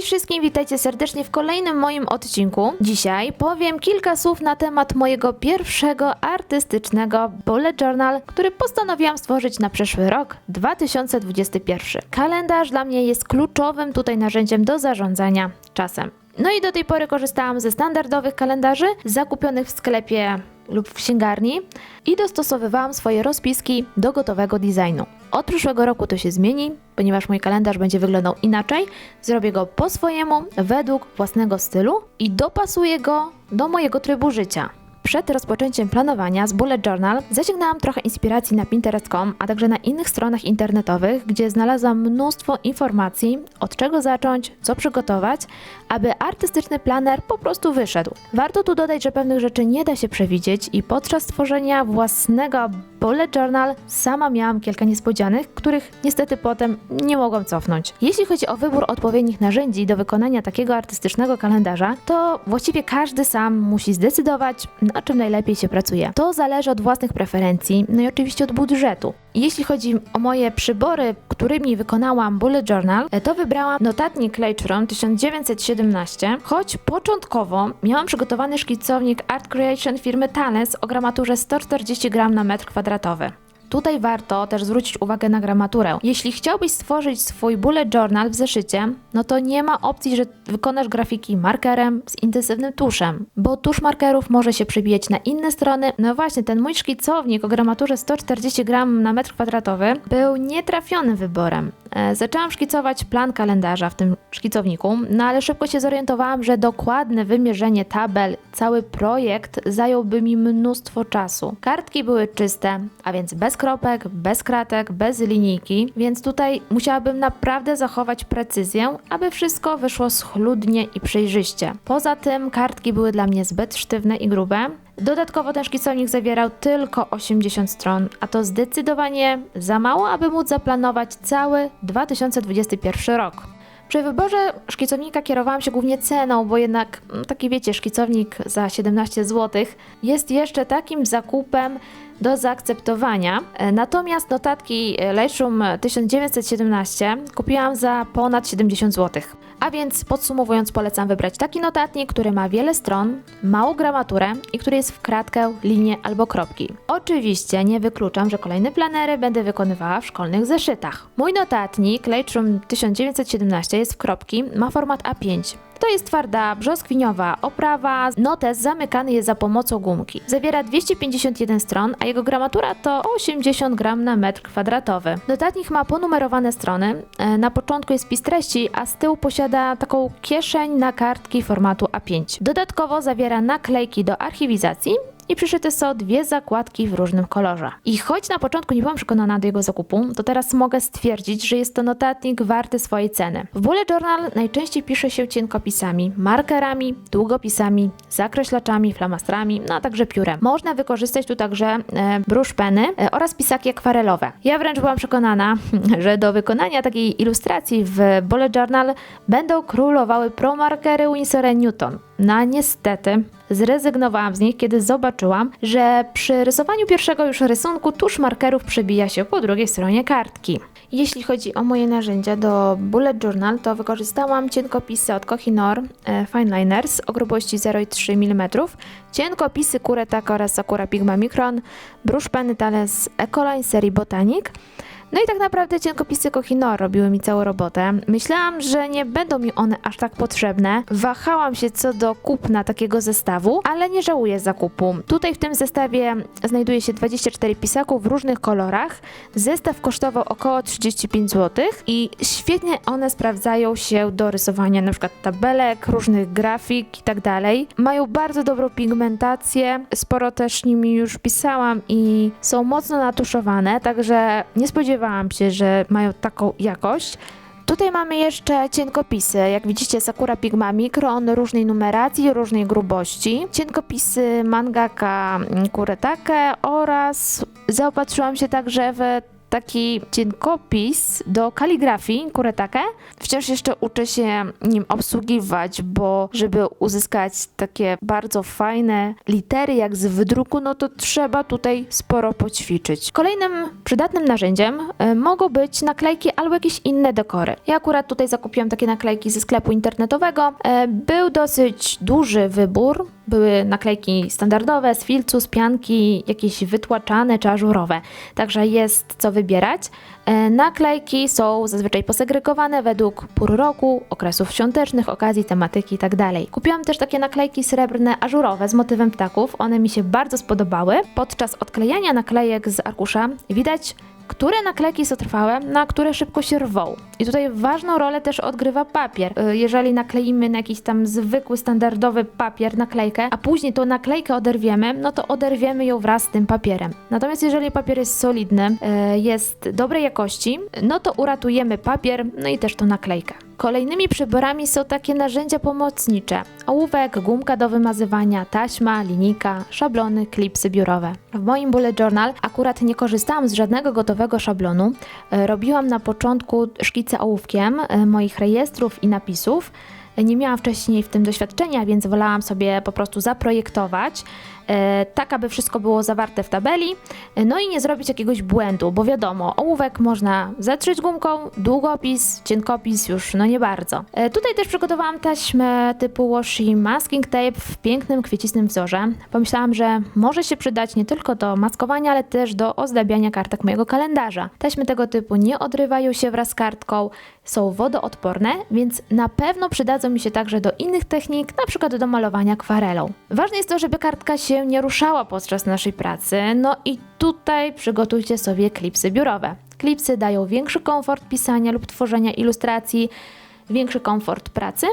Cześć wszystkim, witajcie serdecznie w kolejnym moim odcinku. Dzisiaj powiem kilka słów na temat mojego pierwszego artystycznego bullet journal, który postanowiłam stworzyć na przyszły rok 2021. Kalendarz dla mnie jest kluczowym tutaj narzędziem do zarządzania czasem. No i do tej pory korzystałam ze standardowych kalendarzy zakupionych w sklepie lub w księgarni i dostosowywałam swoje rozpiski do gotowego designu. Od przyszłego roku to się zmieni, ponieważ mój kalendarz będzie wyglądał inaczej. Zrobię go po swojemu, według własnego stylu i dopasuję go do mojego trybu życia. Przed rozpoczęciem planowania z Bullet Journal zasięgnęłam trochę inspiracji na Pinterest.com, a także na innych stronach internetowych, gdzie znalazłam mnóstwo informacji, od czego zacząć, co przygotować, aby artystyczny planer po prostu wyszedł. Warto tu dodać, że pewnych rzeczy nie da się przewidzieć i podczas tworzenia własnego Bullet Journal sama miałam kilka niespodzianek, których niestety potem nie mogłam cofnąć. Jeśli chodzi o wybór odpowiednich narzędzi do wykonania takiego artystycznego kalendarza, to właściwie każdy sam musi zdecydować, na czym najlepiej się pracuje. To zależy od własnych preferencji, no i oczywiście od budżetu. Jeśli chodzi o moje przybory, którymi wykonałam Bullet Journal, to wybrałam notatnik Lightroom 1917, choć początkowo miałam przygotowany szkicownik Art Creation firmy Thales o gramaturze 140 gram na metr kwadratowy. Tutaj warto też zwrócić uwagę na gramaturę. Jeśli chciałbyś stworzyć swój bullet journal w zeszycie, no to nie ma opcji, że wykonasz grafiki markerem z intensywnym tuszem, bo tusz markerów może się przebijać na inne strony. No właśnie, ten mój szkicownik o gramaturze 140 gram na metr kwadratowy był nietrafionym wyborem. E, zaczęłam szkicować plan kalendarza w tym szkicowniku, no ale szybko się zorientowałam, że dokładne wymierzenie tabel, cały projekt zająłby mi mnóstwo czasu. Kartki były czyste, a więc bez kropek, bez kratek, bez linijki, więc tutaj musiałabym naprawdę zachować precyzję, aby wszystko wyszło schludnie i przejrzyście. Poza tym kartki były dla mnie zbyt sztywne i grube, Dodatkowo ten szkicownik zawierał tylko 80 stron, a to zdecydowanie za mało, aby móc zaplanować cały 2021 rok. Przy wyborze szkicownika kierowałam się głównie ceną, bo jednak mm, taki wiecie, szkicownik za 17 zł jest jeszcze takim zakupem do zaakceptowania. Natomiast notatki Lightroom 1917 kupiłam za ponad 70 zł. A więc podsumowując, polecam wybrać taki notatnik, który ma wiele stron, małą gramaturę i który jest w kratkę, linię albo kropki. Oczywiście nie wykluczam, że kolejne planery będę wykonywała w szkolnych zeszytach. Mój notatnik Lightroom 1917 jest w kropki, ma format A5. To jest twarda, brzoskwiniowa oprawa, notes zamykany jest za pomocą gumki. Zawiera 251 stron, a jego gramatura to 80 gram na metr kwadratowy. Notatnik ma ponumerowane strony, e, na początku jest spis treści, a z tyłu posiada taką kieszeń na kartki formatu A5. Dodatkowo zawiera naklejki do archiwizacji i przyszyte są dwie zakładki w różnym kolorze. I choć na początku nie byłam przekonana do jego zakupu, to teraz mogę stwierdzić, że jest to notatnik warty swojej ceny. W Bullet Journal najczęściej pisze się cienkopisami, markerami, długopisami, zakreślaczami, flamastrami, no a także piórem. Można wykorzystać tu także e, brusz peny e, oraz pisaki akwarelowe. Ja wręcz byłam przekonana, że do wykonania takiej ilustracji w Bullet Journal będą królowały promarkery Winsor Newton. No a niestety zrezygnowałam z nich, kiedy zobaczyłam, że przy rysowaniu pierwszego już rysunku tusz markerów przebija się po drugiej stronie kartki. Jeśli chodzi o moje narzędzia do Bullet Journal, to wykorzystałam cienkopisy od Kohinoor e, Fine Liners o grubości 0,3 mm, cienkopisy Kuretake oraz Sakura Pigma Micron, brusz peny Thales Ecoline serii Botanic, no i tak naprawdę cienkopisy Kohinoor robiły mi całą robotę. Myślałam, że nie będą mi one aż tak potrzebne. Wahałam się co do kupna takiego zestawu, ale nie żałuję zakupu. Tutaj w tym zestawie znajduje się 24 pisaków w różnych kolorach. Zestaw kosztował około 35 zł i świetnie one sprawdzają się do rysowania np. tabelek, różnych grafik i tak. Mają bardzo dobrą pigmentację, sporo też nimi już pisałam i są mocno natuszowane, także nie spodziewałam się, że mają taką jakość. Tutaj mamy jeszcze cienkopisy. Jak widzicie, Sakura Pigma Micron różnej numeracji, różnej grubości. Cienkopisy Mangaka Kuretake oraz zaopatrzyłam się także w taki cienkopis do kaligrafii, kuretake. Wciąż jeszcze uczę się nim obsługiwać, bo żeby uzyskać takie bardzo fajne litery jak z wydruku, no to trzeba tutaj sporo poćwiczyć. Kolejnym przydatnym narzędziem e, mogą być naklejki albo jakieś inne dekory. Ja akurat tutaj zakupiłam takie naklejki ze sklepu internetowego. E, Był dosyć duży wybór. Były naklejki standardowe, z filcu, z pianki, jakieś wytłaczane czy ażurowe. Także jest co wybierać. E, Naklejki są zazwyczaj posegregowane według pór roku, okresów świątecznych, okazji, tematyki itd. Kupiłam też takie naklejki srebrne, ażurowe z motywem ptaków. One mi się bardzo spodobały. Podczas odklejania naklejek z arkusza widać, które naklejki są trwałe, na które szybko się rwą. I tutaj ważną rolę też odgrywa papier. Y, Jeżeli nakleimy na jakiś tam zwykły, standardowy papier naklejkę, a później tą naklejkę oderwiemy, no to oderwiemy ją wraz z tym papierem. Natomiast jeżeli papier jest solidny, y, jest dobrej jakości, no to uratujemy papier, no i też tą naklejkę. Kolejnymi przyborami są takie narzędzia pomocnicze. Ołówek, gumka do wymazywania, taśma, linijka, szablony, klipsy biurowe. W moim bullet journal akurat nie korzystałam z żadnego gotowego szablonu. E, Robiłam na początku szkice ołówkiem e, moich rejestrów i napisów. E, Nie miałam wcześniej w tym doświadczenia, więc wolałam sobie po prostu zaprojektować, tak aby wszystko było zawarte w tabeli, e, no i nie zrobić jakiegoś błędu, bo wiadomo, ołówek można zetrzeć gumką, długopis, cienkopis już no nie bardzo. E, Tutaj też przygotowałam taśmę typu washi masking tape w pięknym, kwiecistym wzorze. Pomyślałam, że może się przydać nie tylko do maskowania, ale też do ozdabiania kartek mojego kalendarza. Taśmy tego typu nie odrywają się wraz z kartką, są wodoodporne, więc na pewno przydadzą mi się także do innych technik, na przykład do malowania akwarelą. Ważne jest to, żeby kartka się nie ruszała podczas naszej pracy, no i tutaj przygotujcie sobie klipsy biurowe. Klipsy dają większy komfort pisania lub tworzenia ilustracji, większy komfort pracy,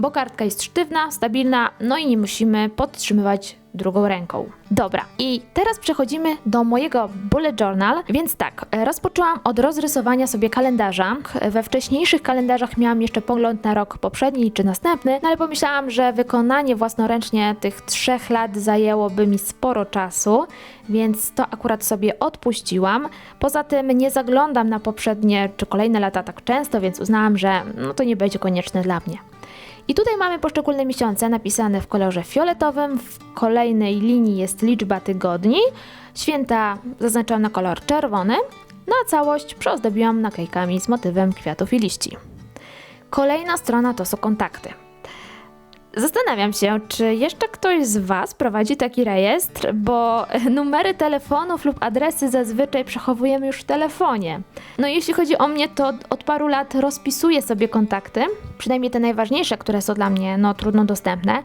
bo kartka jest sztywna, stabilna, no i nie musimy podtrzymywać drugą ręką. Dobra, i teraz przechodzimy do mojego bullet journal, więc tak, rozpoczęłam od rozrysowania sobie kalendarza. We wcześniejszych kalendarzach miałam jeszcze pogląd na rok poprzedni czy następny, no ale pomyślałam, że wykonanie własnoręcznie tych trzech lat zajęłoby mi sporo czasu, więc to akurat sobie odpuściłam. Poza tym nie zaglądam na poprzednie czy kolejne lata tak często, więc uznałam, że no to nie będzie konieczne dla mnie. I tutaj mamy poszczególne miesiące napisane w kolorze fioletowym, w kolejnej linii jest liczba tygodni, święta zaznaczam na kolor czerwony, no a całość przyozdobiłam naklejkami z motywem kwiatów i liści. Kolejna strona to są kontakty. Zastanawiam się, czy jeszcze ktoś z Was prowadzi taki rejestr, bo numery telefonów lub adresy zazwyczaj przechowujemy już w telefonie. No jeśli chodzi o mnie, to od paru lat rozpisuję sobie kontakty, przynajmniej te najważniejsze, które są dla mnie no, trudno dostępne.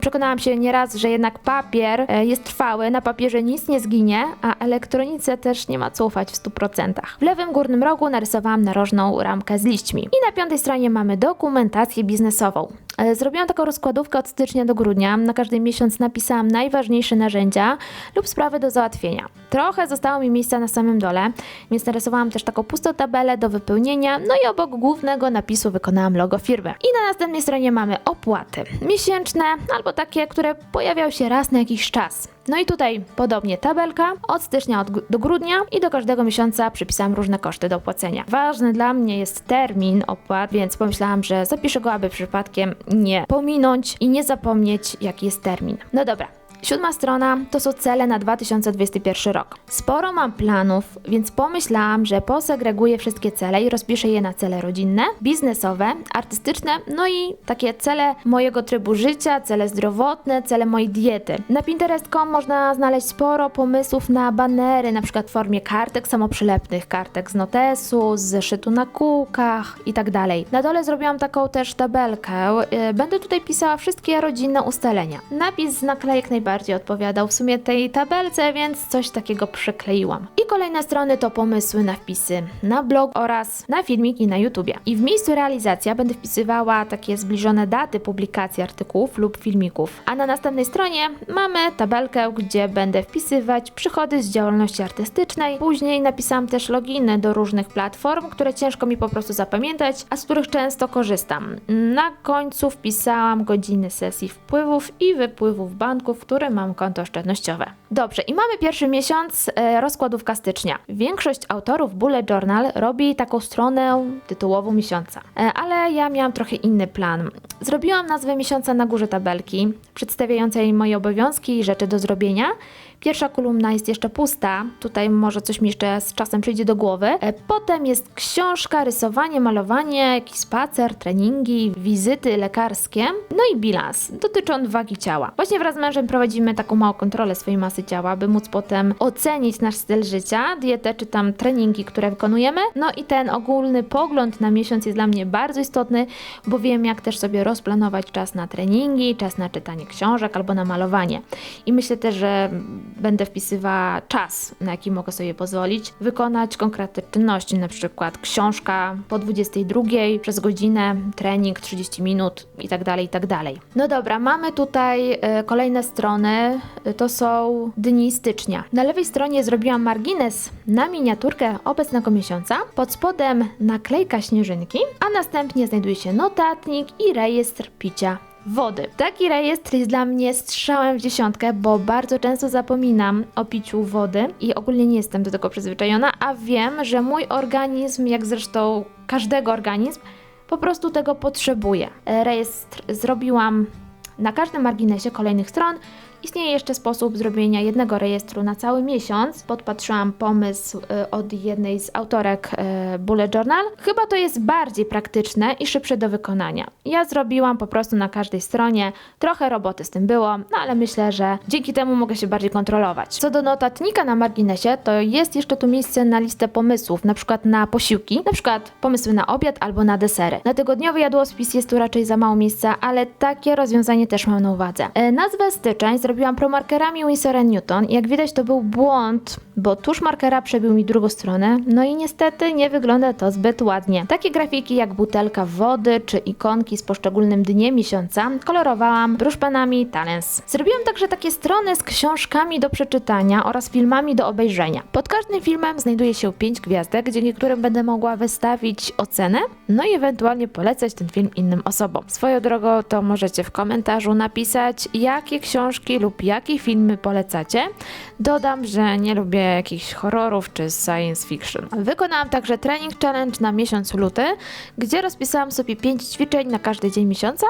Przekonałam się nieraz, że jednak papier e, jest trwały, na papierze nic nie zginie, a elektronice też nie ma co ufać w 100%. W lewym górnym rogu narysowałam narożną ramkę z liśćmi. I na piątej stronie mamy dokumentację biznesową. E, Zrobiłam taką rozkładówkę od stycznia do grudnia. Na każdy miesiąc napisałam najważniejsze narzędzia lub sprawy do załatwienia. Trochę zostało mi miejsca na samym dole, więc narysowałam też taką pustą tabelę do wypełnienia, no i obok głównego napisu wykonałam logo firmy. I na następnej stronie mamy opłaty. Miesięczne albo takie, które pojawiają się raz na jakiś czas. No i tutaj podobnie tabelka od stycznia do grudnia i do każdego miesiąca przypisałam różne koszty do opłacenia. Ważny dla mnie jest termin opłat, więc pomyślałam, że zapiszę go, aby przypadkiem nie pominąć i nie zapomnieć, jaki jest termin. No dobra. Siódma strona to są cele na 2021 rok. Sporo mam planów, więc pomyślałam, że posegreguję wszystkie cele i rozpiszę je na cele rodzinne, biznesowe, artystyczne, no i takie cele mojego trybu życia, cele zdrowotne, cele mojej diety. Na Pinterest.com można znaleźć sporo pomysłów na banery, na przykład w formie kartek samoprzylepnych, kartek z notesu, z zeszytu na kółkach i tak. Na dole zrobiłam taką też tabelkę. Yy, Będę tutaj pisała wszystkie rodzinne ustalenia. Napis z naklejek najbardziej odpowiadał w sumie tej tabelce, więc coś takiego przykleiłam. I kolejne strony to pomysły na wpisy na blog oraz na filmiki na YouTubie. I w miejscu realizacja będę wpisywała takie zbliżone daty publikacji artykułów lub filmików. A na następnej stronie mamy tabelkę, gdzie będę wpisywać przychody z działalności artystycznej. Później napisałam też loginy do różnych platform, które ciężko mi po prostu zapamiętać, a z których często korzystam. Na końcu wpisałam godziny sesji wpływów i wypływów banków, które którym mam konto oszczędnościowe. Dobrze, i mamy pierwszy miesiąc e, rozkładówka stycznia. Większość autorów Bullet Journal robi taką stronę tytułową miesiąca, e, ale ja miałam trochę inny plan. Zrobiłam nazwę miesiąca na górze tabelki, przedstawiającej moje obowiązki i rzeczy do zrobienia. Pierwsza kolumna jest jeszcze pusta, tutaj może coś mi jeszcze z czasem przyjdzie do głowy. E, Potem jest książka, rysowanie, malowanie, jakiś spacer, treningi, wizyty lekarskie, no i bilans. Dotyczy on wagi ciała. Właśnie wraz z mężem prowadzimy taką małą kontrolę swojej masy ciała, by móc potem ocenić nasz styl życia, dietę czy tam treningi, które wykonujemy. No i ten ogólny pogląd na miesiąc jest dla mnie bardzo istotny, bo wiem jak też sobie rozplanować czas na treningi, czas na czytanie książek albo na malowanie. I myślę też, że będę wpisywała czas, na jaki mogę sobie pozwolić, wykonać konkretne czynności, na przykład książka po 22 przez godzinę, trening 30 minut i tak dalej, i tak. No dobra, mamy tutaj e, kolejne strony, e, to są dni stycznia. Na lewej stronie zrobiłam margines na miniaturkę obecnego miesiąca, pod spodem naklejka śnieżynki, a następnie znajduje się notatnik i rejestr picia wody. Taki rejestr jest dla mnie strzałem w dziesiątkę, bo bardzo często zapominam o piciu wody i ogólnie nie jestem do tego przyzwyczajona, a wiem, że mój organizm, jak zresztą każdego organizm, po prostu tego potrzebuje. Rejestr zrobiłam na każdym marginesie kolejnych stron. Istnieje jeszcze sposób zrobienia jednego rejestru na cały miesiąc. Podpatrzyłam pomysł e, od jednej z autorek e, Bullet Journal. Chyba to jest bardziej praktyczne i szybsze do wykonania. Ja zrobiłam po prostu na każdej stronie. Trochę roboty z tym było, no ale myślę, że dzięki temu mogę się bardziej kontrolować. Co do notatnika na marginesie, to jest jeszcze tu miejsce na listę pomysłów, na przykład na posiłki, na przykład pomysły na obiad albo na desery. Na tygodniowy jadłospis jest tu raczej za mało miejsca, ale takie rozwiązanie też mam na uwadze. E, nazwę styczeń zrobiłam promarkerami Winsor Newton jak widać to był błąd, bo tusz markera przebił mi drugą stronę, no i niestety nie wygląda to zbyt ładnie. Takie grafiki jak butelka wody czy ikonki z poszczególnym dniem miesiąca kolorowałam bruszpenami Talens. Zrobiłam także takie strony z książkami do przeczytania oraz filmami do obejrzenia. Pod każdym filmem znajduje się 5 gwiazdek, dzięki którym będę mogła wystawić ocenę, no i ewentualnie polecać ten film innym osobom. Swoją drogą to możecie w komentarzu napisać, jakie książki lub jakie filmy polecacie. Dodam, że nie lubię jakichś horrorów czy science fiction. Wykonałam także trening challenge na miesiąc luty, gdzie rozpisałam sobie 5 ćwiczeń na każdy dzień miesiąca,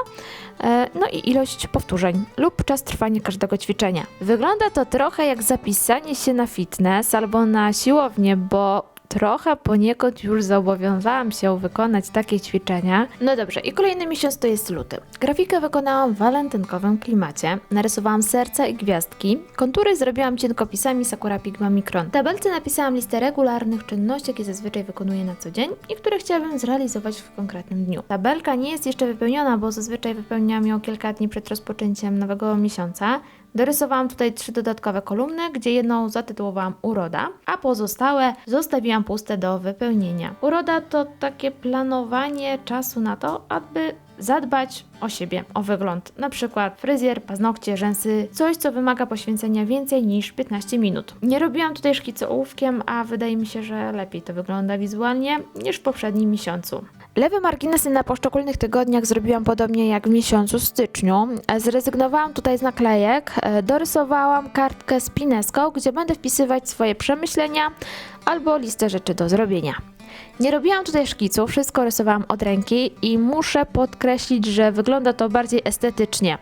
e, no i ilość powtórzeń lub czas trwania każdego ćwiczenia. Wygląda to trochę jak zapisanie się na fitness albo na siłownię, bo trochę poniekąd już zobowiązałam się wykonać takie ćwiczenia. No dobrze, i kolejny miesiąc to jest luty. Grafikę wykonałam w walentynkowym klimacie. Narysowałam serca i gwiazdki. Kontury zrobiłam cienkopisami Sakura Pigma Micron. W tabelce napisałam listę regularnych czynności, jakie zazwyczaj wykonuję na co dzień i które chciałabym zrealizować w konkretnym dniu. Tabelka nie jest jeszcze wypełniona, bo zazwyczaj wypełniam ją kilka dni przed rozpoczęciem nowego miesiąca. Dorysowałam tutaj trzy dodatkowe kolumny, gdzie jedną zatytułowałam Uroda, a pozostałe zostawiłam puste do wypełnienia. Uroda to takie planowanie czasu na to, aby zadbać o siebie, o wygląd. Na przykład fryzjer, paznokcie, rzęsy, coś co wymaga poświęcenia więcej niż 15 minut. Nie robiłam tutaj szkicu ołówkiem, a wydaje mi się, że lepiej to wygląda wizualnie niż w poprzednim miesiącu. Lewe marginesy na poszczególnych tygodniach zrobiłam podobnie jak w miesiącu styczniu. Zrezygnowałam tutaj z naklejek, dorysowałam kartkę z pineską, gdzie będę wpisywać swoje przemyślenia albo listę rzeczy do zrobienia. Nie robiłam tutaj szkicu, wszystko rysowałam od ręki i muszę podkreślić, że wygląda to bardziej estetycznie.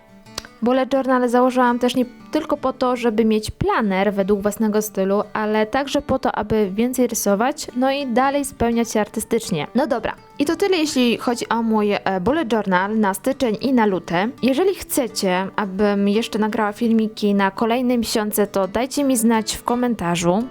Bullet Journal założyłam też nie tylko po to, żeby mieć planer według własnego stylu, ale także po to, aby więcej rysować, no i dalej spełniać się artystycznie. No dobra, i to tyle jeśli chodzi o mój e, Bullet Journal na styczeń i na luty. Jeżeli chcecie, abym jeszcze nagrała filmiki na kolejne miesiące, to dajcie mi znać w komentarzu.